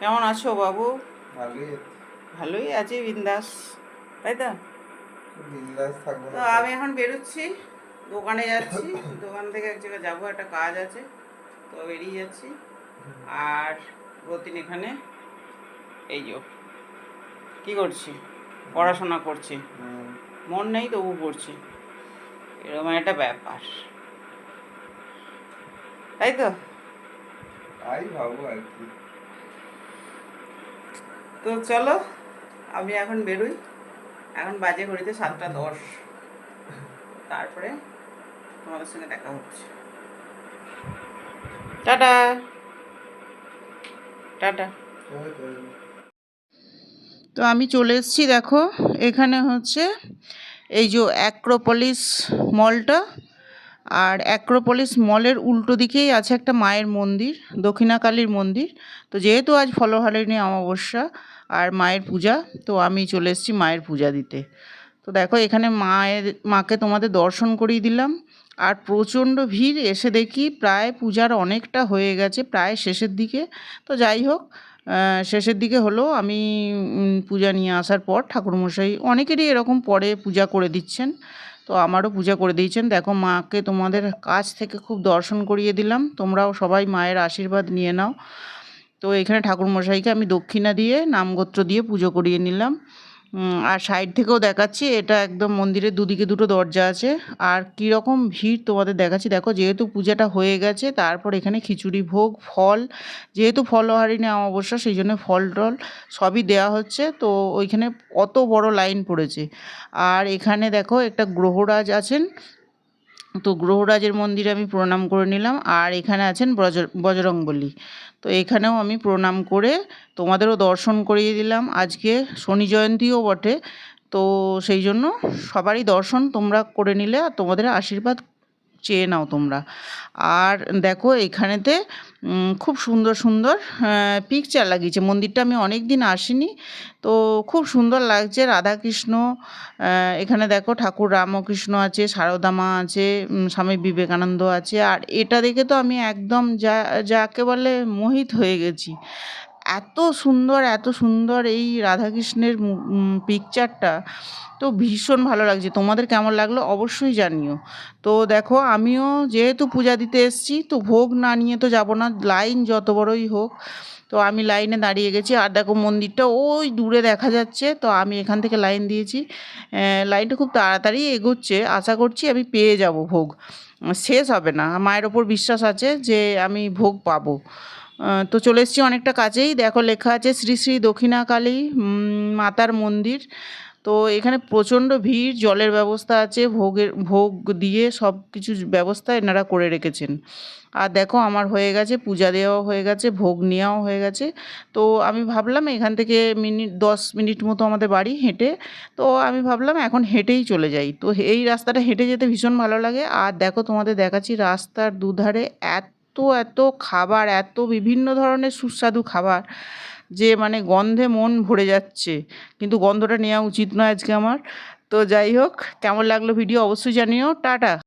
কেমন আছো বাবু? ভালোই। আছি বিন্দাস। তাই তো? তো আমি এখন বেরোচ্ছি দোকানে যাচ্ছি। দোকান থেকে এক জায়গায় যাব একটা কাজ আছে তো বেরিয়ে যাচ্ছি। আর রতিন এখানে এই যো কি করছি? পড়াশোনা করছি। মন নেই তবু পড়ছি। এরকম একটা ব্যাপার। তাই তো? তাই ভাবো আর কি। তো চলো আমি এখন বেরোই। এখন বাজে ঘড়িতে সাতটা দশ। তারপরে তোমাদের সঙ্গে দেখা হচ্ছে। টাটা। টাটা। তো, আমি চলে এসেছি দেখো। এখানে হচ্ছে এই যে অ্যাক্রোপলিস মলটা আর অ্যাক্রোপলিস মলের উল্টো দিকেই আছে একটা মায়ের মন্দির, দক্ষিণাকালীর মন্দির। তো যেহেতু আজ ফলহারিণী অমাবস্যা আর মায়ের পূজা, তো আমি চলে এসেছি মায়ের পূজা দিতে। তো দেখো, এখানে মায়ের, মাকে তোমাদের দর্শন করিয়ে দিলাম। আর প্রচণ্ড ভিড়, এসে দেখি প্রায় পূজার অনেকটা হয়ে গেছে, প্রায় শেষের দিকে। তো যাই হোক শেষের দিকে হলো আমি পূজা নিয়ে আসার পর ঠাকুরমশাই অনেকেরই এরকম পরে পূজা করে দিচ্ছেন। তো আমারও পূজা করে দিয়েছেন। দেখো মাকে তোমাদের কাছ থেকে খুব দর্শন করিয়ে দিলাম। তোমরাও সবাই মায়ের আশীর্বাদ নিয়ে নাও। তো এখানে ঠাকুরমশাইকে আমি দক্ষিণা দিয়ে, নামগোত্র দিয়ে পুজো করিয়ে নিলাম। আর সাইড থেকেও দেখাচ্ছি, এটা একদম মন্দিরের দুদিকে দুটো দরজা আছে। আর কীরকম ভিড় তোমাদের দেখাচ্ছি, দেখো যেহেতু পূজাটা হয়ে গেছে, তারপর এখানে খিচুড়ি ভোগ, ফল, যেহেতু ফলহারিণী অমাবস্যা, সেই জন্য ফল টল সবই দেওয়া হচ্ছে। তো ওইখানে অত বড় লাইন পড়েছে। আর এখানে দেখো একটা গ্রহরাজ আছেন তো গ্রহরাজের মন্দিরে আমি প্রণাম করে নিলাম, আর এখানে আছেন ব্রজ, বজরংবলী। তো এখানেও আমি প্রণাম করে তোমাদেরও দর্শন করিয়ে দিলাম। আজকে শনি জয়ন্তীও বটে, তো সেই জন্য সবারই দর্শন তোমরা করে নিলে আর তোমাদের আশীর্বাদ চেয়ে নাও তোমরা। আর দেখো এখানেতে খুব সুন্দর সুন্দর পিকচার লাগিয়েছে। মন্দিরটা আমি অনেক দিন আসিনি, তো খুব সুন্দর লাগছে। রাধাকৃষ্ণ এখানে দেখো ঠাকুর রামকৃষ্ণ আছে, সারদা মা আছে স্বামী বিবেকানন্দ আছে। আর এটা দেখে তো আমি একদম যা, যাকে বলে মোহিত হয়ে গেছি। এত সুন্দর এত সুন্দর এই রাধাকৃষ্ণের পিকচারটা তো ভীষণ ভালো লাগছে। তোমাদের কেমন লাগল অবশ্যই জানিও। তো দেখো, আমিও যেহেতু পূজা দিতে এসেছি, তো ভোগ না নিয়ে তো যাব না। লাইন যত বড়ই হোক, তো আমি লাইনে দাঁড়িয়ে গেছি। আর দেখো মন্দিরটা ওই দূরে দেখা যাচ্ছে, তো আমি এখান থেকে লাইন দিয়েছি। লাইনটা খুব তাড়াতাড়ি এগোচ্ছে। আশা করছি আমি পেয়ে যাব ভোগ। শেষ হবে না। মায়ের ওপর বিশ্বাস আছে যে আমি ভোগ পাবো। তো চলে এসেছি অনেকটা কাছেই দেখো লেখা আছে শ্রী শ্রী দক্ষিণাকালী মাতার মন্দির। তো এখানে প্রচণ্ড ভিড়, জলের ব্যবস্থা আছে, ভোগের, ভোগ দিয়ে সব কিছু ব্যবস্থা এনারা করে রেখেছেন। আর দেখো আমার হয়ে গেছে, পূজা দেওয়াও হয়ে গেছে, ভোগ নেওয়াও হয়ে গেছে। তো আমি ভাবলাম এখান থেকে মিনিট, দশ মিনিট মতো আমাদের বাড়ি হেঁটে, তো আমি ভাবলাম এখন হেঁটেই চলে যাই। তো এই রাস্তাটা হেঁটে যেতে ভীষণ ভালো লাগে। আর দেখো তোমাদের দেখাচ্ছি রাস্তার দুধারে এত এত খাবার, এত বিভিন্ন ধরনের সুস্বাদু খাবার যে মানে গন্ধে মন ভরে যাচ্ছে। কিন্তু গন্ধটা নেওয়া উচিত নয় আজকে আমার। তো যাই হোক, কেমন লাগল ভিডিও অবশ্যই জানিও। টাটা।